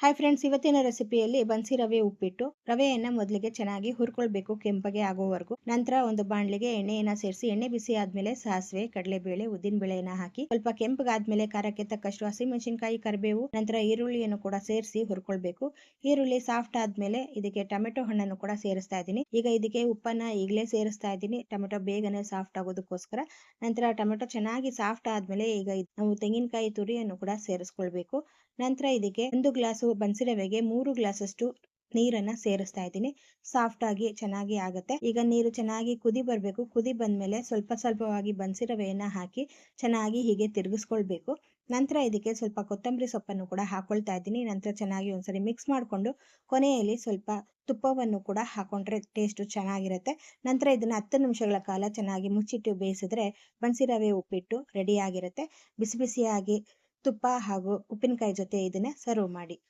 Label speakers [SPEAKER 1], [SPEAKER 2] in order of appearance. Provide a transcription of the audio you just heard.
[SPEAKER 1] Hi friends ಇವತ್ತಿನ ರೆಸಿಪಿಯಲ್ಲಿ ಬನ್ಸಿ ರವೆ ಉಪ್ಪಿಟ್ಟು. ರವೆಯನ್ನ ಮೊದಲಿಗೆ ಚೆನ್ನಾಗಿ ಹುರ್ಕೊಳ್ಬೇಕು ಕೆಂಪಗೆ ಆಗೋವರೆಗೂ. ನಂತರ ಒಂದು ಬಾಣಲಿಗೆ ಎಣ್ಣೆಯನ್ನ ಸೇರಿಸಿ, ಎಣ್ಣೆ ಬಿಸಿ ಆದ್ಮೇಲೆ ಸಾಸಿವೆ, ಕಡಲೆಬೇಳೆ, ಉದ್ದಿನ ಬೇಳೆಯನ್ನ ಹಾಕಿ, ಸ್ವಲ್ಪ ಕೆಂಪಗಾದ್ಮೇಲೆ ಖಾರಕ್ಕೆ ತಕ್ಕಷ್ಟು ಹಸಿಮೆಣಸಿನಕಾಯಿ, ಕರಿಬೇವು, ನಂತರ ಈರುಳ್ಳಿಯನ್ನು ಕೂಡ ಸೇರಿಸಿ ಹುರ್ಕೊಳ್ಬೇಕು. ಈರುಳ್ಳಿ ಸಾಫ್ಟ್ ಆದ್ಮೇಲೆ ಇದಕ್ಕೆ ಟೊಮೆಟೊ ಹಣ್ಣನ್ನು ಕೂಡ ಸೇರಿಸ್ತಾ ಇದ್ದೀನಿ. ಈಗ ಇದಕ್ಕೆ ಉಪ್ಪನ್ನ ಈಗಲೇ ಸೇರಿಸ್ತಾ ಇದ್ದೀನಿ. ಟೊಮೆಟೊ ಬೇಗನೆ ಸಾಫ್ಟ್ ಆಗೋದಕ್ಕೋಸ್ಕರ. ನಂತರ ಟೊಮೆಟೊ ಚೆನ್ನಾಗಿ ಸಾಫ್ಟ್ ಆದ್ಮೇಲೆ ಈಗ ನಾವು ತೆಂಗಿನಕಾಯಿ ತುರಿಯನ್ನು ಕೂಡ ಸೇರಿಸ್ಕೊಳ್ಬೇಕು. ನಂತರ ಇದಕ್ಕೆ ಒಂದು ಗ್ಲಾಸು ಬನ್ಸಿ ರವೆಗೆ ಮೂರು ಗ್ಲಾಸ್ ಅಷ್ಟು ನೀರನ್ನ ಸೇರಿಸ್ತಾ ಇದ್ದೀನಿ. ಸಾಫ್ಟ್ ಆಗಿ ಚೆನ್ನಾಗಿ ಆಗುತ್ತೆ. ಈಗ ನೀರು ಚೆನ್ನಾಗಿ ಕುದಿ ಬರಬೇಕು. ಕುದಿ ಬಂದ್ಮೇಲೆ ಸ್ವಲ್ಪ ಸ್ವಲ್ಪವಾಗಿ ಬನ್ಸಿ ರವೆಯನ್ನ ಹಾಕಿ ಚೆನ್ನಾಗಿ ಹೀಗೆ ತಿರುಗಿಸ್ಕೊಳ್ಬೇಕು. ನಂತರ ಇದಕ್ಕೆ ಸ್ವಲ್ಪ ಕೊತ್ತಂಬರಿ ಸೊಪ್ಪನ್ನು ಕೂಡ ಹಾಕೊಳ್ತಾ ಇದ್ದೀನಿ. ನಂತರ ಚೆನ್ನಾಗಿ ಒಂದ್ಸರಿ ಮಿಕ್ಸ್ ಮಾಡಿಕೊಂಡು ಕೊನೆಯಲ್ಲಿ ಸ್ವಲ್ಪ ತುಪ್ಪವನ್ನು ಕೂಡ ಹಾಕೊಂಡ್ರೆ ಟೇಸ್ಟ್ ಚೆನ್ನಾಗಿರುತ್ತೆ. ನಂತರ ಇದನ್ನ ಹತ್ತು ನಿಮಿಷಗಳ ಕಾಲ ಚೆನ್ನಾಗಿ ಮುಚ್ಚಿಟ್ಟು ಬೇಯಿಸಿದ್ರೆ ಬನ್ಸಿ ರವೆ ಉಪ್ಪಿಟ್ಟು ರೆಡಿ ಆಗಿರುತ್ತೆ. ಬಿಸಿ ಬಿಸಿಯಾಗಿ ತುಪ್ಪ ಹಾಗೂ ಉಪ್ಪಿನಕಾಯಿ ಜೊತೆ ಇದನ್ನ ಸರ್ವ್ ಮಾಡಿ.